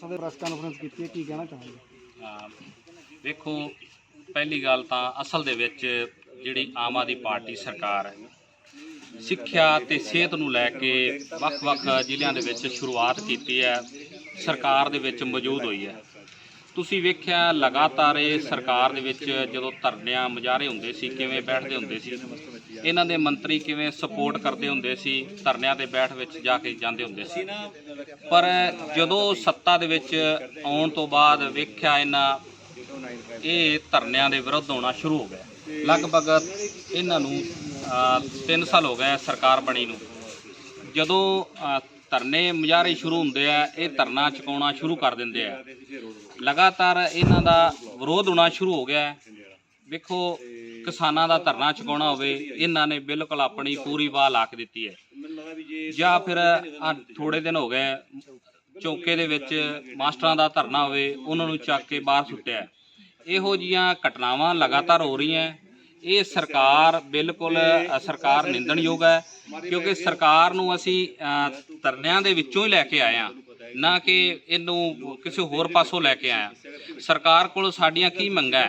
ਸਾਡੇ press conference ਕੀਤੀ ਹੈ, ਕੀ ਕਹਿਣਾ ਚਾਹੁੰਦੇ ਅਹ ਵੇਖੋ ਪਹਿਲੀ ਗੱਲ ਤਾਂ ਅਸਲ ਦੇ ਵਿੱਚ ਜਿਹੜੀ ਆਮ ਆਦਮੀ ਪਾਰਟੀ ਸਰਕਾਰ ਹੈ, ਸਿੱਖਿਆ ਤੇ ਸਿਹਤ ਨੂੰ ਲੈ ਕੇ ਵੱਖ-ਵੱਖ ਜ਼ਿਲ੍ਹਿਆਂ ਦੇ ਵਿੱਚ ਸ਼ੁਰੂਆਤ ਕੀਤੀ ਹੈ, ਸਰਕਾਰ ਦੇ ਵਿੱਚ ਮੌਜੂਦ ਹੋਈ ਹੈ। ਤੁਸੀਂ ਵੇਖਿਆ, ਲਗਾਤਾਰ ਇਹ ਸਰਕਾਰ ਦੇ ਵਿੱਚ ਜਦੋਂ ਧਰਨਿਆਂ, ਮੁਜ਼ਾਹਰੇ ਹੁੰਦੇ ਸੀ, ਕਿਵੇਂ ਬੈਠਦੇ ਹੁੰਦੇ ਸੀ ਇਹਨਾਂ ਦੇ ਮੰਤਰੀ ਕਿਵੇਂ ਸਪੋਰਟ ਕਰਦੇ ਹੁੰਦੇ ਸੀ, ਧਰਨਿਆਂ ਤੇ ਬੈਠ ਵਿੱਚ ਜਾ ਕੇ ਜਾਂਦੇ ਹੁੰਦੇ ਸੀ। ਪਰ ਜਦੋਂ ਸੱਤਾ ਦੇ ਵਿੱਚ ਆਉਣ ਤੋਂ ਬਾਅਦ ਵੇਖਿਆ ਇਹਨਾਂ, ਇਹ ਧਰਨਿਆਂ ਦੇ ਵਿਰੁੱਧ ਹੋਣਾ ਸ਼ੁਰੂ ਹੋ ਗਿਆ। ਲਗਭਗ ਇਹਨਾਂ ਨੂੰ 3 ਸਾਲ ਹੋ ਗਏ ਸਰਕਾਰ ਬਣੀ ਨੂੰ। ਜਦੋਂ ਧਰਨੇ ਮੁਜ਼ਾਹਰੇ ਸ਼ੁਰੂ ਹੁੰਦੇ ਆ, ਇਹ ਧਰਨਾ ਚੁਕਾਉਣਾ ਸ਼ੁਰੂ ਕਰ ਦਿੰਦੇ ਆ। ਲਗਾਤਾਰ ਇਹਨਾਂ ਦਾ ਵਿਰੋਧ ਹੋਣਾ ਸ਼ੁਰੂ ਹੋ ਗਿਆ। ਵੇਖੋ ਕਿਸਾਨਾਂ ਦਾ ਧਰਨਾ ਚੁਕਾਉਣਾ ਹੋਵੇ ਇਹਨਾਂ ਨੇ ਬਿਲਕੁਲ ਆਪਣੀ ਪੂਰੀ ਵਾਹ ਲਾ ਕੇ ਦਿੱਤੀ ਹੈ। ਜਾਂ ਫਿਰ ਆ ਥੋੜੇ ਦਿਨ ਹੋ ਗਏ ਚੌਕੇ ਦੇ ਵਿੱਚ ਮਾਸਟਰਾਂ ਦਾ ਧਰਨਾ ਹੋਵੇ ਉਹਨਾਂ ਨੂੰ ਚੱਕ ਕੇ ਬਾਹਰ ਸੁੱਟਿਆ ਇਹੋ ਜੀਆਂ ਘਟਨਾਵਾਂ ਲਗਾਤਾਰ ਹੋ ਰਹੀਆਂ ਇਹ ਸਰਕਾਰ ਬਿਲਕੁਲ ਸਰਕਾਰ ਨਿੰਦਣਯੋਗ ਹੈ ਕਿਉਂਕਿ ਸਰਕਾਰ ਨੂੰ ਅਸੀਂ ਅ, ਧਰਨਿਆਂ ਦੇ ਵਿੱਚੋਂ ਹੀ ਲੈ ਕੇ ਆਏ ਹਾਂ ਨਾ ਕਿ ਇਹਨੂੰ ਕਿਸੇ ਹੋਰ ਪਾਸੋਂ ਲੈ ਕੇ ਆਏ ਹਾਂ। ਸਰਕਾਰ ਕੋਲ ਸਾਡੀਆਂ ਕੀ ਮੰਗਾਂ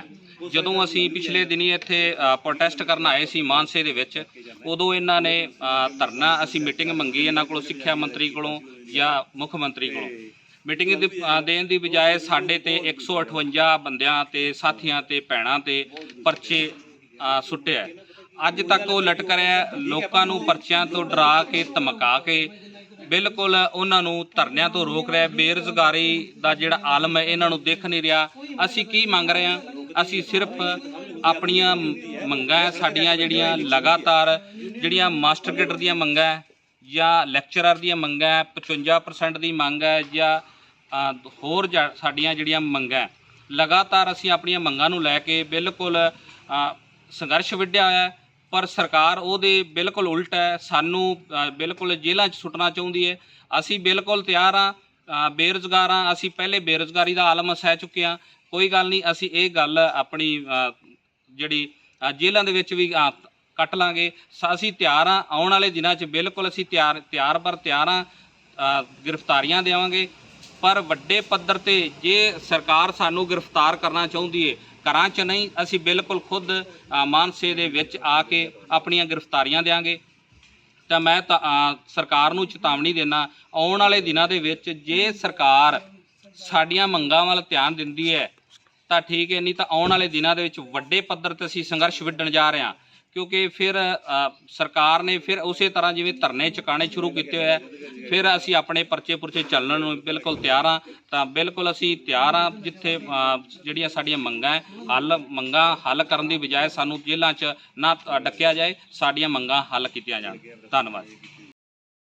ਜਦੋਂ ਅਸੀਂ ਪਿਛਲੇ ਦਿਨੀ ਇੱਥੇ ਪ੍ਰੋਟੈਸਟ ਕਰਨ ਆਏ ਸੀ ਮਾਨਸੇ ਦੇ ਵਿੱਚ, ਉਦੋਂ ਇਹਨਾਂ ਨੇ ਧਰਨਾ ਅਸੀਂ ਮੀਟਿੰਗ ਮੰਗੀ ਇਹਨਾਂ ਕੋਲੋਂ, ਸਿੱਖਿਆ ਮੰਤਰੀ ਕੋਲੋਂ ਜਾਂ ਮੁੱਖ ਮੰਤਰੀ ਕੋਲੋਂ। ਮੀਟਿੰਗ ਦੀ ਦੇਣ ਦੀ ਬਜਾਏ ਸਾਡੇ ਤੇ 158 ਬੰਦਿਆਂ ਤੇ, ਸਾਥੀਆਂ ਤੇ, ਭੈਣਾਂ ਤੇ ਪਰਚੇ ਸੁੱਟਿਆ। ਅੱਜ ਤੱਕ ਉਹ ਲਟਕ ਰਿਹਾ ਲੋਕਾਂ ਨੂੰ ਪਰਚਿਆਂ ਤੋਂ ਡਰਾ ਕੇ, ਧਮਕਾ ਕੇ, ਬਿਲਕੁਲ ਉਹਨਾਂ ਨੂੰ ਧਰਨਿਆਂ ਤੋਂ ਰੋਕ ਰਿਹਾ ਬੇਰੁਜ਼ਗਾਰੀ ਦਾ ਜਿਹੜਾ ਆਲਮ ਹੈ, ਇਹਨਾਂ ਨੂੰ ਦਿਖ ਨਹੀਂ ਰਿਹਾ। ਅਸੀਂ ਕੀ ਮੰਗ ਰਹੇ ਹਾਂ? ਅਸੀਂ ਸਿਰਫ ਆਪਣੀਆਂ ਮੰਗਾਂ ਸਾਡੀਆਂ ਜਿਹੜੀਆਂ ਲਗਾਤਾਰ ਜਿਹੜੀਆਂ ਮਾਸਟਰ ਗ੍ਰੇਡਰ ਦੀਆਂ ਮੰਗਾਂ ਜਾਂ ਲੈਕਚਰਰ ਦੀਆਂ ਮੰਗਾਂ ਹੈ 55% ਦੀ ਮੰਗ ਹੈ ਜਾਂ ਹੋਰ ਜਾ- ਸਾਡੀਆਂ ਜਿਹੜੀਆਂ ਮੰਗਾਂ ਲਗਾਤਾਰ ਅਸੀਂ ਆਪਣੀਆਂ ਮੰਗਾਂ ਨੂੰ ਲੈ ਕੇ ਬਿਲਕੁਲ ਸੰਘਰਸ਼ ਵਿੱਢਿਆ ਹੋਇਆ ਪਰ ਸਰਕਾਰ ਉਹਦੇ ਬਿਲਕੁਲ ਉਲਟ ਹੈ ਸਾਨੂੰ ਬਿਲਕੁਲ ਜੇਲ੍ਹਾਂ 'ਚ ਸੁੱਟਣਾ ਚਾਹੁੰਦੀ ਹੈ ਅਸੀਂ ਬਿਲਕੁਲ ਤਿਆਰ ਹਾਂ ਅ, ਬੇਰੁਜ਼ਗਾਰ ਹਾਂ ਅਸੀਂ ਪਹਿਲੇ ਬੇਰੁਜ਼ਗਾਰੀ ਦਾ ਆਲਮ ਸਹਿ ਚੁੱਕੇ ਹਾਂ ਕੋਈ ਗੱਲ ਨਹੀਂ, ਅਸੀਂ ਇਹ ਗੱਲ ਆਪਣੀ ਜਿਹੜੀ ਜੇਲ੍ਹਾਂ ਦੇ ਵਿੱਚ ਵੀ ਕੱਟ ਲਾਂਗੇ। ਸ- ਅਸੀਂ ਤਿਆਰ ਹਾਂ, ਆਉਣ ਵਾਲੇ ਦਿਨਾਂ 'ਚ ਬਿਲਕੁਲ ਅਸੀਂ ਤਿਆਰ ਤਿਆਰ ਪਰ ਤਿਆਰ ਹਾਂ ਗ੍ਰਿਫਤਾਰੀਆਂ ਦੇਵਾਂਗੇ। ਪਰ ਵੱਡੇ ਪੱਧਰ ਤੇ ਜੇ ਸਰਕਾਰ ਸਾਨੂੰ ਗ੍ਰਿਫਤਾਰ ਕਰਨਾ ਚਾਹੁੰਦੀ ਹੈ ਘਰਾਂ 'ਚ ਨਹੀਂ, ਅਸੀਂ ਬਿਲਕੁਲ ਖੁਦ ਮਾਨਸੇ ਦੇ ਵਿੱਚ ਆ ਕੇ ਆਪਣੀਆਂ ਗ੍ਰਿਫਤਾਰੀਆਂ ਦੇਵਾਂਗੇ ਤਾਂ ਮੈਂ ਤਾਂ ਸਰਕਾਰ ਨੂੰ ਚੇਤਾਵਨੀ ਦੇਣਾ ਆਉਣ ਵਾਲੇ ਦਿਨਾਂ ਦੇ ਵਿੱਚ ਜੇ ਸਰਕਾਰ ਸਾਡੀਆਂ ਮੰਗਾਂ ਵੱਲ ਧਿਆਨ ਦਿੰਦੀ ਹੈ ਤਾਂ ਠੀਕ ਹੈ, ਨਹੀਂ ਤਾਂ ਆਉਣ ਵਾਲੇ ਦਿਨਾਂ ਦੇ ਵਿੱਚ ਵੱਡੇ ਪੱਧਰ ਤੇ ਅਸੀਂ ਸੰਘਰਸ਼ ਵਿੱਢਣ ਜਾ ਰਹੇ ਹਾਂ। ਕਿਉਂਕਿ ਫਿਰ ਸਰਕਾਰ ਨੇ ਫਿਰ ਉਸੇ ਤਰ੍ਹਾਂ ਜਿਵੇਂ ਧਰਨੇ ਚੁਕਾਣੇ ਸ਼ੁਰੂ ਕੀਤੇ ਹੋਏ ਆ, ਫਿਰ ਅਸੀਂ ਆਪਣੇ ਪਰਚੇ ਪੁਰਚੇ ਚੱਲਣ ਨੂੰ ਬਿਲਕੁਲ ਤਿਆਰ ਹਾਂ। ਤਾਂ ਬਿਲਕੁਲ ਅਸੀਂ ਤਿਆਰ ਹਾਂ ਜਿੱਥੇ ਜਿਹੜੀਆਂ ਸਾਡੀਆਂ ਮੰਗਾਂ ਹੈ, ਹੱਲ, ਮੰਗਾਂ ਹੱਲ ਕਰਨ ਦੀ ਬਜਾਏ ਸਾਨੂੰ ਜੇਲ੍ਹਾਂ 'ਚ ਨਾ ਡੱਕਿਆ ਜਾਏ, ਸਾਡੀਆਂ ਮੰਗਾਂ ਹੱਲ ਕੀਤੀਆਂ ਜਾਣ। ਧੰਨਵਾਦ।